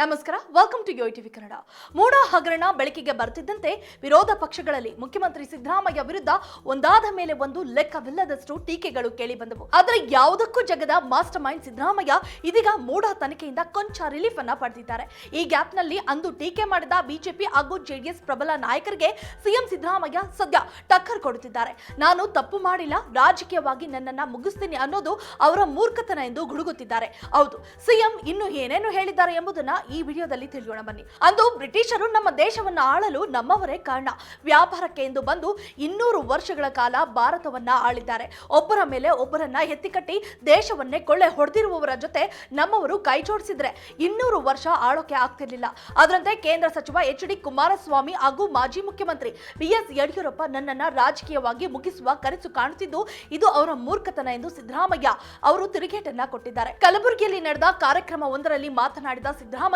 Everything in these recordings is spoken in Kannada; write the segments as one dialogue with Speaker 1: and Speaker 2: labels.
Speaker 1: ನಮಸ್ಕಾರ welcome to yo TV Kannada. MUDA ಹಗರಣ ಬೆಳಕಿಗೆ ಬರ್ತಿದ್ದಂತೆ ವಿರೋಧ ಪಕ್ಷಗಳಲ್ಲಿ ಮುಖ್ಯಮಂತ್ರಿ ಸಿದ್ದರಾಮಯ್ಯ ವಿರುದ್ಧ ಒಂದಾದ ಮೇಲೆ ಒಂದು ಲೆಕ್ಕವಿಲ್ಲದಷ್ಟು ಟೀಕೆಗಳು ಕೇಳಿ ಬಂದವು ಆದರೆ ಯಾವುದಕ್ಕೂ ಜಗದ ಮಾಸ್ಟರ್ ಮೈಂಡ್ ಸಿದ್ದರಾಮಯ್ಯ ಇದೀಗ ಮೂಡ ತನಿಖೆಯಿಂದ ಕೊಂಚ ರಿಲೀಫ್ ಅನ್ನ ಪಡೆದಿದ್ದಾರೆ. ಈ ಗ್ಯಾಪ್ನಲ್ಲಿ ಅಂದು ಟೀಕೆ ಮಾಡಿದ ಬಿಜೆಪಿ ಹಾಗೂ ಜೆಡಿಎಸ್ ಪ್ರಬಲ ನಾಯಕರಿಗೆ ಸಿಎಂ ಸಿದ್ದರಾಮಯ್ಯ ಸದ್ಯ ಟಕ್ಕರ್ ಕೊಡುತ್ತಿದ್ದಾರೆ. ನಾನು ತಪ್ಪು ಮಾಡಿಲ್ಲ, ರಾಜಕೀಯವಾಗಿ ನನ್ನನ್ನ ಮುಗಿಸ್ತೀನಿ ಅನ್ನೋದು ಅವರ ಮೂರ್ಖತನ ಎಂದು ಗುಡುಗುತ್ತಿದ್ದಾರೆ. ಹೌದು, ಸಿಎಂ ಇನ್ನು ಏನೇನು ಹೇಳಿದ್ದಾರೆ ಎಂಬುದನ್ನ ಈ ವಿಡಿಯೋದಲ್ಲಿ ತಿಳಿಯೋಣ ಬನ್ನಿ. ಅಂದು ಬ್ರಿಟಿಷರು ನಮ್ಮ ದೇಶವನ್ನ ಆಳಲು ನಮ್ಮವರೇ ಕಾರಣ. ವ್ಯಾಪಾರಕ್ಕೆ ಎಂದು ಬಂದು ಇನ್ನೂರು ವರ್ಷಗಳ ಕಾಲ ಭಾರತವನ್ನ ಆಳಿದ್ದಾರೆ. ಒಬ್ಬರ ಮೇಲೆ ಒಬ್ಬರನ್ನ ಎತ್ತಿಕಟ್ಟಿ ದೇಶವನ್ನೇ ಕೊಳ್ಳೆ ಹೊಡೆದಿರುವವರ ಜೊತೆ ನಮ್ಮವರು ಕೈ ಜೋಡಿಸಿದ್ರೆ ಇನ್ನೂರು ವರ್ಷ ಆಳೋಕೆ ಆಗ್ತಿರ್ಲಿಲ್ಲ. ಅದರಂತೆ ಕೇಂದ್ರ ಸಚಿವ ಎಚ್ ಡಿ ಕುಮಾರಸ್ವಾಮಿ ಹಾಗೂ ಮಾಜಿ ಮುಖ್ಯಮಂತ್ರಿ ಬಿ ಎಸ್ ಯಡಿಯೂರಪ್ಪ ನನ್ನನ್ನ ರಾಜಕೀಯವಾಗಿ ಮುಗಿಸುವ ಕನಸು ಕಾಣುತ್ತಿದ್ದು, ಇದು ಅವರ ಮೂರ್ಖತನ ಎಂದು ಸಿದ್ದರಾಮಯ್ಯ ಅವರು ತಿರುಗೇಟನ್ನ ಕೊಟ್ಟಿದ್ದಾರೆ. ಕಲಬುರಗಿಯಲ್ಲಿ ನಡೆದ ಕಾರ್ಯಕ್ರಮವೊಂದರಲ್ಲಿ ಮಾತನಾಡಿದ ಸಿದ್ದರಾಮಯ್ಯ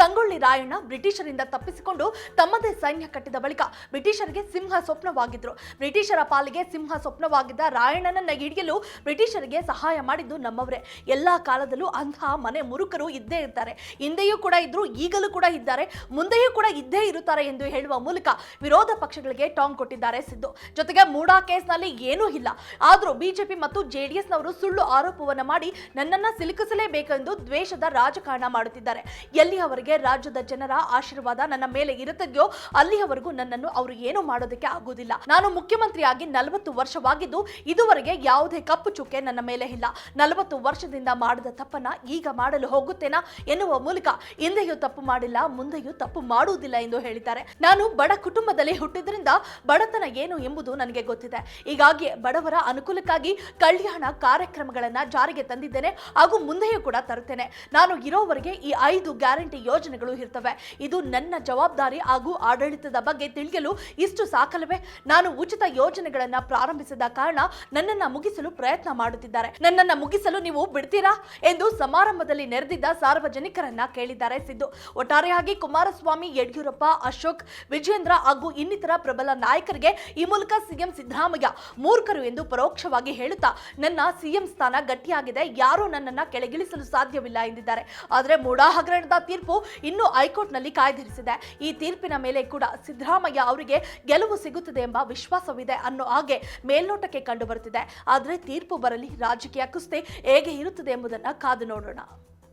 Speaker 1: ಸಂಗೊಳ್ಳಿ ರಾಯಣ್ಣ ಬ್ರಿಟಿಷರಿಂದ ತಪ್ಪಿಸಿಕೊಂಡು ತಮ್ಮದೇ ಸೈನ್ಯ ಕಟ್ಟಿದ ಬಳಿಕ ಬ್ರಿಟಿಷರಿಗೆ ಸಿಂಹ ಸ್ವಪ್ನವಾಗಿದ್ರು. ಬ್ರಿಟಿಷರ ಪಾಲಿಗೆ ಸಿಂಹ ಸ್ವಪ್ನವಾಗಿದ್ದ ರಾಯಣ್ಣನನ್ನ ಹಿಡಿಯಲು ಬ್ರಿಟಿಷರಿಗೆ ಸಹಾಯ ಮಾಡಿದ್ದು ನಮ್ಮವರೇ. ಎಲ್ಲಾ ಕಾಲದಲ್ಲೂ ಅಂತಹ ಮನೆ ಮುರುಕರು ಇದ್ದೇ ಇರ್ತಾರೆ. ಹಿಂದೆಯೂ ಕೂಡ ಇದ್ರು, ಈಗಲೂ ಕೂಡ ಇದ್ದಾರೆ. ಮುಂದೆಯೂ ಕೂಡ ಇದ್ದೇ ಇರುತ್ತಾರೆ ಎಂದು ಹೇಳುವ ಮೂಲಕ ವಿರೋಧ ಪಕ್ಷಗಳಿಗೆ ಟಾಂಗ್ ಕೊಟ್ಟಿದ್ದಾರೆ ಸಿದ್ದು. ಜೊತೆಗೆ ಮೂಡಾ ಕೇಸ್ನಲ್ಲಿ ಏನೂ ಇಲ್ಲ. ಆದರೂ ಬಿಜೆಪಿ ಮತ್ತು ಜೆಡಿಎಸ್ನವರು ಸುಳ್ಳು ಆರೋಪವನ್ನು ಮಾಡಿ ನನ್ನನ್ನ ಸಿಲುಕಿಸಲೇಬೇಕೆಂದು ದ್ವೇಷದ ರಾಜಕಾರಣ ಮಾಡುತ್ತಿದ್ದಾರೆ. ಎಲ್ಲಿಯವರೆಗೆ ರಾಜ್ಯದ ಜನರ ಆಶೀರ್ವಾದ ನನ್ನ ಮೇಲೆ ಇರುತ್ತದೆಯೋ ಅಲ್ಲಿಯವರೆಗೂ ನನ್ನನ್ನು ಅವರು ಏನು ಮಾಡೋದಕ್ಕೆ ಆಗುವುದಿಲ್ಲ. ನಾನು ಮುಖ್ಯಮಂತ್ರಿಯಾಗಿ ನಲವತ್ತು ವರ್ಷವಾಗಿದ್ದು ಇದುವರೆಗೆ ಯಾವುದೇ ಕಪ್ಪು ಚುಕ್ಕೆ ನನ್ನ ಮೇಲೆ ಇಲ್ಲ. ನಲವತ್ತು ವರ್ಷದಿಂದ ಮಾಡಿದ ತಪ್ಪನ್ನ ಈಗ ಮಾಡಲು ಹೋಗುತ್ತೇನಾ ಎನ್ನುವ ಮೂಲಕ ಹಿಂದೆಯೂ ತಪ್ಪು ಮಾಡಿಲ್ಲ, ಮುಂದೆಯೂ ತಪ್ಪು ಮಾಡುವುದಿಲ್ಲ ಎಂದು ಹೇಳಿದ್ದಾರೆ. ನಾನು ಬಡ ಕುಟುಂಬದಲ್ಲಿ ಹುಟ್ಟಿದ್ರಿಂದ ಬಡತನ ಏನು ಎಂಬುದು ನನಗೆ ಗೊತ್ತಿದೆ. ಹೀಗಾಗಿ ಬಡವರ ಅನುಕೂಲಕ್ಕಾಗಿ ಕಲ್ಯಾಣ ಕಾರ್ಯಕ್ರಮಗಳನ್ನ ಜಾರಿಗೆ ತಂದಿದ್ದೇನೆ ಹಾಗೂ ಮುಂದೆಯೂ ಕೂಡ ತರುತ್ತೇನೆ. ನಾನು ಇರೋವರೆಗೆ ಈ ಐದು ಗ್ಯಾರಂಟಿ ಯೋಜನೆಗಳು ಇರ್ತವೆ. ಇದು ನನ್ನ ಜವಾಬ್ದಾರಿ ಹಾಗೂ ಆಡಳಿತದ ಬಗ್ಗೆ ತಿಳಿಯಲು ಇಷ್ಟು ಸಾಕಲ್ವೇ ನಾನು ಉಚಿತ ಯೋಜನೆಗಳನ್ನ ಪ್ರಾರಂಭಿಸಿದ ಕಾರಣ ನನ್ನನ್ನ ಮುಗಿಸಲು ಪ್ರಯತ್ನ ಮಾಡುತ್ತಿದ್ದಾರೆ. ನನ್ನನ್ನ ಮುಗಿಸಲು ನೀವು ಬಿಡ್ತೀರಾ? ಎಂದು ಸಮಾರಂಭದಲ್ಲಿ ನೆರೆದಿದ್ದ ಸಾರ್ವಜನಿಕರನ್ನ ಕೇಳಿದ್ದಾರೆ ಸಿದ್ದು. ಒಟ್ಟಾರೆಯಾಗಿ ಕುಮಾರಸ್ವಾಮಿ, ಯಡಿಯೂರಪ್ಪ, ಅಶೋಕ್ ವಿಜೇಂದ್ರ ಹಾಗೂ ಇನ್ನಿತರ ಪ್ರಬಲ ನಾಯಕರಿಗೆ ಈ ಮೂಲಕ ಸಿಎಂ ಸಿದ್ದರಾಮಯ್ಯ ಮೂರ್ಖರು ಎಂದು ಪರೋಕ್ಷವಾಗಿ ಹೇಳುತ್ತಾ, ನನ್ನ ಸಿಎಂ ಸ್ಥಾನ ಗಟ್ಟಿಯಾಗಿದೆ. ಯಾರೂ ನನ್ನನ್ನ ಕೆಳಗಿಳಿಸಲು ಸಾಧ್ಯವಿಲ್ಲ ಎಂದಿದ್ದಾರೆ. ಆದರೆ ಮೂಡಾ ಹಗರಣದ ತೀರ್ಪು ಇನ್ನೂ ಹೈಕೋರ್ಟ್ನಲ್ಲಿ ಕಾಯ್ದಿರಿಸಿದೆ. ಈ ತೀರ್ಪಿನ ಮೇಲೆ ಕೂಡ ಸಿದ್ದರಾಮಯ್ಯ ಅವರಿಗೆ ಗೆಲುವು ಸಿಗುತ್ತದೆ ಎಂಬ ವಿಶ್ವಾಸವಿದೆ ಅನ್ನೋ ಹಾಗೆ ಮೇಲ್ನೋಟಕ್ಕೆ ಕಂಡು ಬರುತ್ತಿದೆ ಆದರೆ ತೀರ್ಪು ಬರಲಿ, ರಾಜಕೀಯ ಕುಸ್ತಿ ಹೇಗೆ ಇರುತ್ತದೆ ಎಂಬುದನ್ನ ಕಾದು ನೋಡೋಣ.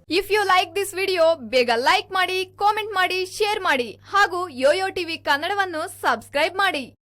Speaker 2: If you like this video ಬೇಗ ಲೈಕ್ ಮಾಡಿ ಕಾಮೆಂಟ್ ಮಾಡಿ ಶೇರ್ ಮಾಡಿ ಹಾಗೂ ಯೋಯೋ ಟಿವಿ ಕನ್ನಡವನ್ನು ಸಬ್ಸ್ಕ್ರೈಬ್ ಮಾಡಿ.